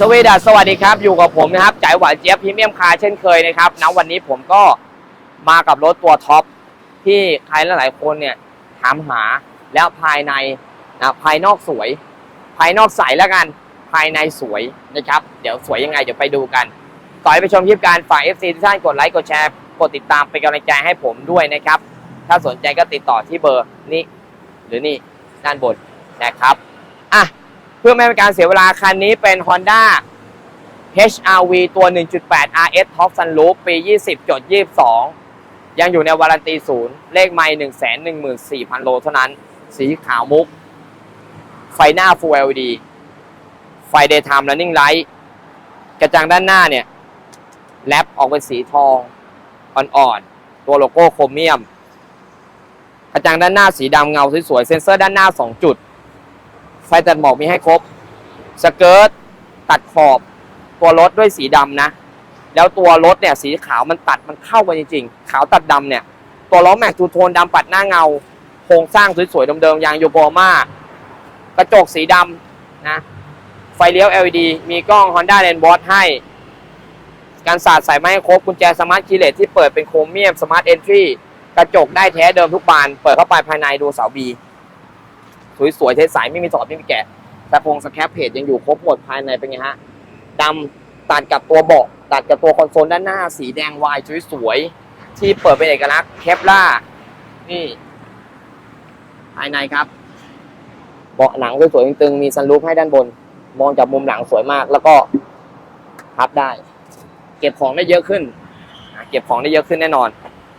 สวีดัสสวัสดีครับ อยู่กับผมนะครับจ่ายหวานเจี๊ยบพรีเมียมคาร์เช่นเคยนะครับณวันนี้ผมก็มากับรถตัวท็อปที่ใครหลายๆคนเนี่ยถามหาแล้วภายในนะภายนอกสวย ภายนอกใสแล้วกันภายในสวยนะครับ เดี๋ยวสวยยังไงเดี๋ยวไปดูกันก่อนไปชมคลิปการฝาก FC ทุกท่านกดไลค์กดแชร์กดติดตามเป็นกำลังใจให้ผมด้วยนะครับ ถ้าสนใจก็ติดต่อที่เบอร์นี้หรือนี่ด้านบนนะครับอะ เพื่อไม่ให้เป็นการเสียเวลาคันนี้เป็น Honda HRV ตัว 1.8 RS Top Sunroof ปี 20จด22 ยังอยู่ในวารันตีศูนย์ เลขไม่114,000 โลเท่านั้น สีขาวมุก ไฟหน้า Full LED ไฟ Daytime Running Light กระจังด้านหน้าเนี่ย แลปออกเป็นสีทองอ่อนๆ ตัวโลโก้โครเมียม กระจังด้านหน้าสีดำเงาสวยๆ เซ็นเซอร์ด้านหน้า 2 จุด ไฟตัดหมอกมีให้ครบ สเกิร์ตตัดขอบตัวรถด้วยสีดำนะ แล้วตัวรถเนี่ยสีขาวมันตัดมันเข้ากันจริงๆ ขาวตัดดำเนี่ย ตัวล้อแม็กทูโทนดำปัดหน้าเงา โครงสร้างสวยๆเดิมๆยางโยโกมากระจกสีดำนะ ไฟเลี้ยว LED มีกล้อง Honda l a n d w a t ให้ การสาดใส่ไม้ครบกุญแจสมาร์ทคีย์เลสที่เปิดเป็นโครเมียมสมาร์ทเอนทรีกระจกได้แท้เดิมทุกบาน เปิดเข้าไปภายในดูเสาบี สวยๆใสๆไม่มีถอดไม่มีแกะตะพงสแคปเพจยังอยู่ครบหมดภายในเป็นไงฮะดำตัดกับตัวเบาะตัดกับตัวคอนโซลด้านหน้า สีแดงวายสวยๆที่เปิดเป็นเอกลักษณ์แคปล่านี่ภายในครับเบาะหนังสวยๆตึงๆมีซันรูฟให้ด้านบน มองจากมุมหลังสวยมาก แล้วก็พับได้ เก็บของได้เยอะขึ้น เก็บของได้เยอะขึ้นแน่นอน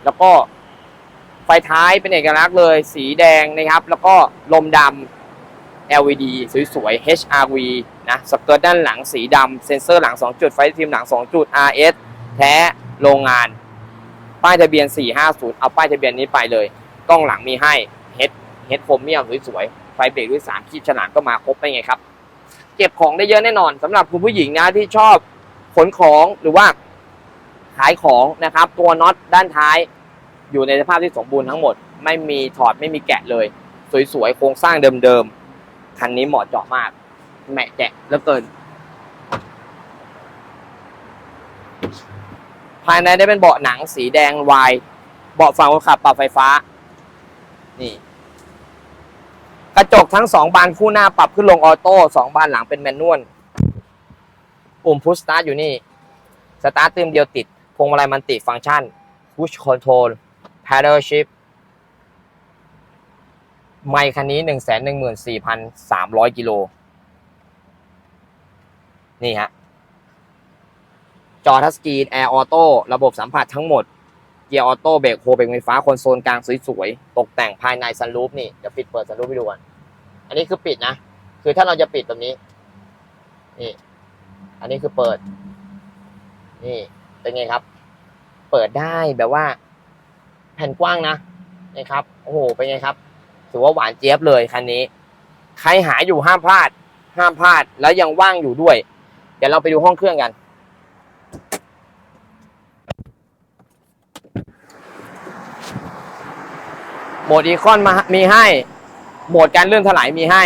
แล้วก็ ฟท้ายเป็นเอกลักษณ์เลย สีแดงนะครับ แล้วก็ลมดำ LED สวยๆ HRV นะสเกิร์ตด้านหลังสีดำเซ็นเซอร์หลัง 2 จุด ไฟทีมหลัง 2 จุด RS แท้โรงงาน ป้ายทะเบียน 450 เอาป้ายทะเบียนนี้ไปเลย กล้องหลังมีให้เฮดเฮดโฟมเมียมสวยๆ ไฟเบรกด้วย3ขีดฉลามก็มาครบไปไงครับ เก็บของได้เยอะแน่นอนสำหรับคุณผู้หญิงนะที่ชอบขนของหรือว่าขายของนะครับ ตัวน็อตด้านท้าย อยู่ในสภาพที่สมบูรณ์ทั้งหมด ไม่มีถอดไม่มีแกะเลย สวยๆ โครงสร้างเดิมๆ คันนี้เหมาะเจาะมากแหมะแจกเหลือเกิน ภายในได้เป็นเบาะหนังสีแดงวายเบาะฝั่งคนขับปรับไฟฟ้า นี่ กระจกทั้งสองบานคู่หน้าปรับขึ้นลงออโต้สองบานหลังเป็นแมนนวลปุ่มพุชสตาร์ทอยู่นี่ สตาร์ทเติมเดียวติด พวงมาลัยมันติฟังก์ชัน push control paddle shift ไมค์คันนี้หนึ่ง แสนหนึ่งหมื่นสี่พันสามร้อยกิโล นี่ฮะ จอทัชสกรีนแอร์ออโต้ระบบสัมผัสทั้งหมด เกียร์ออโต้เบรกโฮเบรกไฟฟ้าคอนโซลกลางสวยๆ ตกแต่งภายในซันรูฟนี่เดี๋ยวปิดเปิดซันรูฟให้ดูกัน อันนี้คือปิดนะ คือถ้าเราจะปิดตรงนี้ นี่ อันนี้คือเปิด นี่ เป็นไงครับ เปิดได้แบบว่า ผ่นกว้างนะนะครับโอ้โหเป็นไงครับ ถือว่าหวานเจี๊ยบเลยคันนี้ ใครหาอยู่ห้ามพลาด ห้ามพลาดแล้วยังว่างอยู่ด้วย เดี๋ยวเราไปดูห้องเครื่องกัน โหมดอีคอนมามีให้ โหมดการเลื่อนถลายมีให้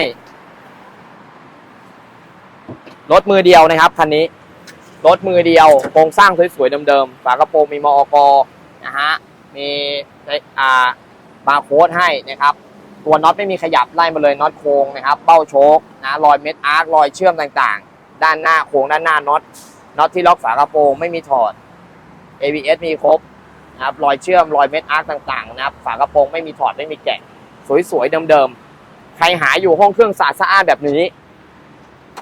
รถมือเดียวนะครับคันนี้รถมือเดียวโครงสร้างสวยๆเดิมๆฝากระโปรงมีมอกนะฮะ มีอ่าบาร์โค้ดให้นะครับตัวน็อตไม่มีขยับไล่มาเลยน็อตโค้งนะครับเบ้าโชคนะรอยเม็ดอาร์ครอยเชื่อมต่างๆ ด้านหน้าโค้งด้านหน้าน็อตน็อตที่ล็อกฝากระโปรงไม่มีถอด ABS มีครบนะครับรอยเชื่อมรอยเม็ดอาร์คต่างๆนะครับฝากระโปรงไม่มีถอดไม่มีแกะ สวยๆเดิมๆใครหาอยู่ห้องเครื่องสะอาดสะอานแบบนี้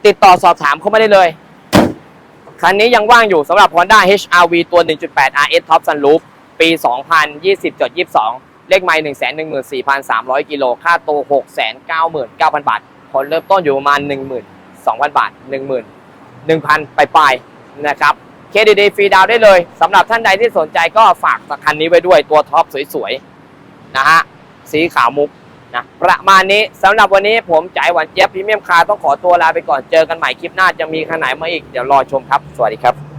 ติดต่อสอบถามเข้ามาได้เลยคันนี้ยังว่างอยู่สำหรับ Honda HRV ตัว 1.8 RS Top Sunroof ปี 2020จด22 เลขไม่114,300 กิโล ค่าตัว 699,000 บาท ผลเริ่มต้นอยู่ประมาณ 12,000 บาท 10,000 1,000 ไปปลายนะครับเครดิตดีฟรีดาวได้เลยสำหรับท่านใดที่สนใจก็ฝากคันนี้ไว้ด้วยตัวท็อปสวยๆ นะฮะ สีขาวมุกนะประมาณนี้สำหรับวันนี้ผมจ่ายหวานเจี๊ยบพรีเมียมคาร์ต้องขอตัวลาไปก่อนเจอกันใหม่คลิปหน้าจะมีขนาดมาอีก เดี๋ยวรอชมครับ สวัสดีครับ